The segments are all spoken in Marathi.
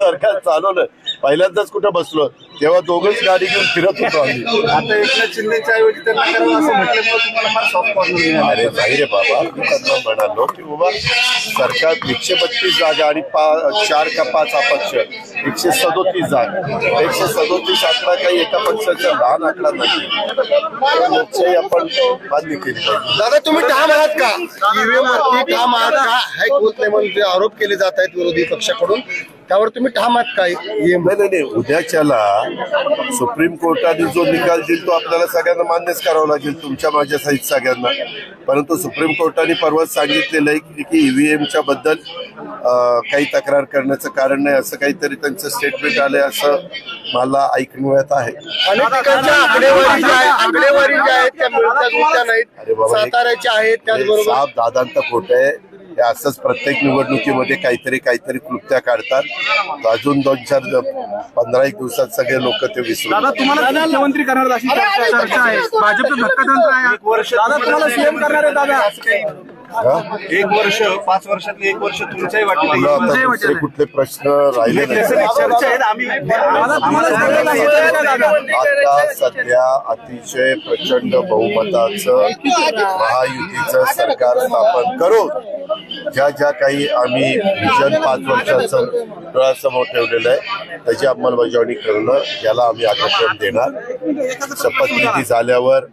सरकार चालवलं. पहिल्यांदाच कुठं बसलो तेव्हा दोघंच गाडी घेऊन फिरत होतो आम्ही. आता एकनाथ शिंदेच्या ऐवजी त्यांना करावं असं म्हटल्यामुळे तुम्हाला फार सॉफ्ट कॉर्नर मिळालं अरे नाही रे बाबा मी त्यांना म्हणालो की बाबा सरकार एकशे बत्तीस जागा आणि पा चार का पाच अपक्ष एकशे सदोतीस जागा. एकशे सदोतीस आकडा काही एका पक्षाचा लहान आकडा नाही. लोकशाही आपण मान्य केली पाहिजे. दादा तुम्ही ठाम आहात का? ईव्हीएम वरती ठाम आहात का? हॅक होत नाही म्हणून जे आरोप केले जात आहेत विरोधी पक्षाकडून. त्यावर तुम्ही ठाम आहात का? ईव्हीएम नाही नाही नाही उद्याच्याला सुप्रीम कोर्टाने जो निकाल देईल तो आपल्याला सगळ्यांना मान्यच करावा लागेल तुमच्या माझ्या सहित सगळ्यांना. परंतु सुप्रीम कोर्टाने परवाच सांगितलेलं आहे की- की ईव्हीएमच्या बद्दल अं, काही तक्रार करण्याचं कारण नाही असं काहीतरी त्यांचं स्टेटमेंट आलंय असं मला ऐकण्यात आहे. अरे बाबा, हे- साताऱ्याच्या आहेत त्याचबरोबर साफ दादांत खोट आहे. हे असंच प्रत्येक निवडणुकीमध्ये काहीतरी काहीतरी कृत्या काढतात. अजून दोन चार पंधरा एक दिवसात सगळे लोक ते विसरून दादा तुम्हाला मुख्यमंत्री करणार अशी चर्चा चर्चा आहे. भाजपचं धक्कातंत्र आहे. एक वर्ष दादा तुम्हाला सीएम करणार आहे दादा. हा? एक वर्ष पाच वर्षातले एक वर्ष तुमच्याही वाटलं तुमचंही आहे. कुठले प्रश्न राहिले आता सध्या अतिशय प्रचंड बहुमताचं महायुतीचं सरकार स्थापन करून ज्या ज्या काही आम्ही विजन पाच वर्षाचं डोळ्यासमोर ठेवलेलं आहे त्याची अंमलबजावणी करणं याला आम्ही आकर्षण देणार. शपथविधी झाल्यावर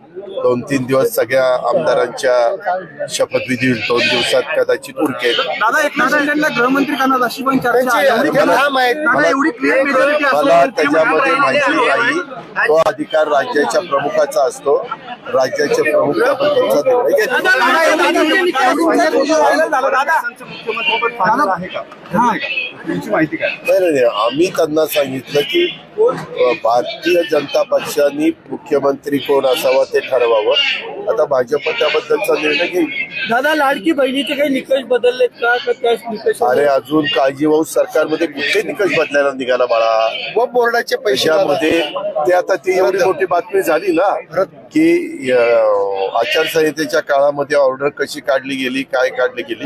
दोन तीन दिवस सगळ्या आमदारांच्या शपथविधी होईल दोन दिवसात कदाचित उरकेल दादा एकनाथ शिंदेला गृहमंत्री करणार अशी पण चर्चा त्यांचे आहे एवढी दादा मला त्याच्यामध्ये माहिती नाही तो अधिकार राज्याच्या प्रमुखाचा असतो राज्याचे प्रमुख निर्णय घेतो मुख्यमंत्रीपद आहे का? तुमची माहिती काय नाही नाही नाही. आम्ही त्यांना सांगितलं की भारतीय जनता पक्षाने मुख्यमंत्री कोण असावा ते ठरवावं. आता भाजप त्याबद्दलचा निर्णय घेईल. दादा लाडकी बहिणीचे काही निकष बदललेत का? का त्याच निकष अरे अजून काळजीभाऊ सरकारमध्ये कुठले निकष बदलायला निघाला बाळा? वप बोर्डाचे पैसे. त्याच्यामध्ये ते आता ती एवढी मोठी बातमी झाली ना की अ, आचारसंहितेच्या काळामध्ये ऑर्डर कशी काढली गेली काय काढली गेली?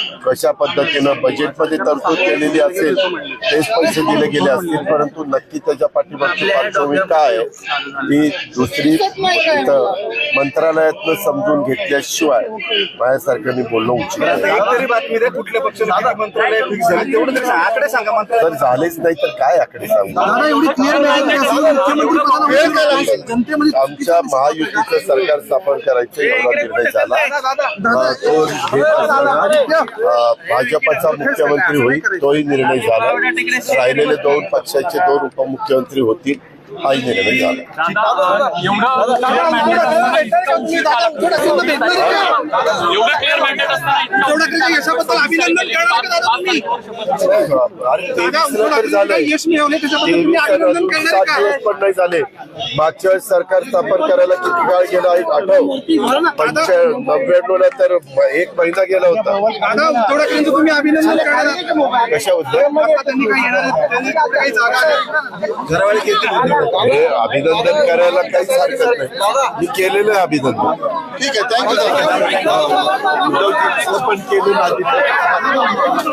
कशा पद्धतीनं बजेटमध्ये तरतूद केलेली असेल तेच पैसे दिले गेले असतील परंतु नक्की त्याच्या पाठीमागची पार्श्वभूमी काय आहे ती दुसरी मंत्रालयातनं समजून घेतल्याशिवाय माझ्यासारखं मी बोलणं उचित तरी बातमी द्या कुठल्या पक्षाला किती मंत्रालय फिक्स झाले तेवढं तरी सांगा. आकडे सांगा मंत्रालय. जर झालेच नाही तर काय आकडे सांगू? आमच्या महायुतीचं सरकार स्थापन करायचं एवढा निर्णय झाला. तो घेत असताना अं, भाजपचा मुख्यमंत्री होईल तोही निर्णय झाला. राहिलेले दोन पक्षाचे दोन उपमुख्यमंत्री होतील. हाही निर्णय झाला. नाही झाले. मागच्या वेळेस सरकार स्थापन करायला किती काळ गेला एक आठव. पंच नव्याण्णव ला तर एक महिना गेला होता. कशाबद्दल हे अभिनंदन करायला काहीच हरकत नाही. मी केलेलं आहे अभिनंदन. ठीक आहे थँक्यू पण केलेलं अभिनंदन.